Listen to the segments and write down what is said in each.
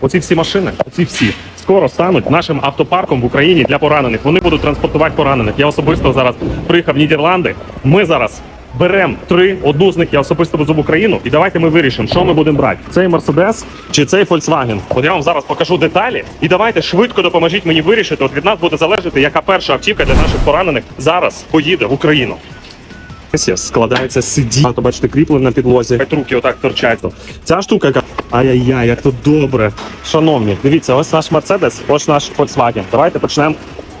оці всі машини, оці всі скоро стануть нашим автопарком в Україні для поранених. Вони будуть транспортувати поранених. Я особисто зараз приїхав в Нідерланди. Ми зараз. Беремо три, одну з них я особисто везу в Україну, і давайте ми вирішимо, що ми будемо брати: цей Мерседес чи цей Volkswagen. От я вам зараз покажу деталі, і давайте швидко допоможіть мені вирішити. От від нас буде залежати, яка перша автівка для наших поранених зараз поїде в Україну. Складається сидіння, то бачите, кріплення на підлозі. Хай руки отак торчать. Ця штука, яка ай-яй-яй, як тут добре. Шановні, дивіться, ось наш Мерседес, ось наш Volkswagen. Давайте почнемо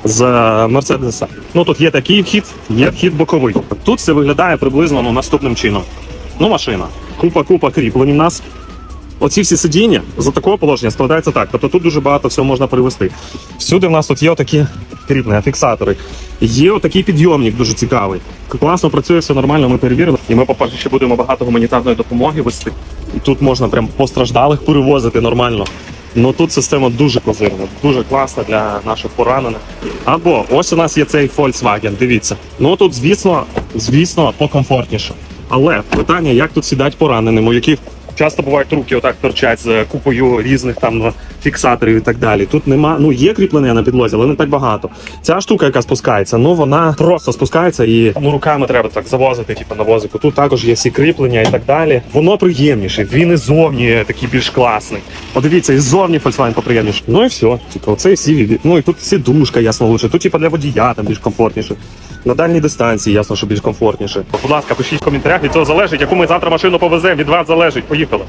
з Мерседеса. Ну тут є такий вхід, є вхід боковий. Тут все виглядає приблизно ну, наступним чином. Ну, машина. Купа-купа кріплень у нас. Оці всі сидіння за такого положення складаються так. Тобто тут дуже багато всього можна привезти. Всюди в нас тут є отакі кріплення, фіксатори. Є отакий підйомник дуже цікавий. Класно працює, все нормально, ми перевірили. І ми, по-перше, ще будемо багато гуманітарної допомоги вести. І тут можна прям постраждалих перевозити нормально. Ну тут система дуже козирна, дуже класна для наших поранених. Або ось у нас є цей Volkswagen, дивіться. Ну тут, звісно, звісно, покомфортніше. Але питання, як тут сідати пораненим, у яких часто бувають руки отак торчать з купою різних там фіксаторів і так далі. Тут нема, ну є кріплення на підлозі, але не так багато. Ця штука, яка спускається, ну вона просто спускається і ну руками треба так завозити, типу на возику. Тут також є всі кріплення і так далі. Воно приємніше. Він і зовні такий більш класний. Подивіться, і зовні Volkswagen поприємніше. Ну і все. Типу, оце всі. Ну і тут сідушка, ясно лучше. Тут типу для водія там більш комфортніше. На дальній дистанції ясно, що більш комфортніше. Будь ласка, пишіть в коментарях. Від цього залежить, яку ми завтра машину повеземо. Від вас залежить. Поїхали. people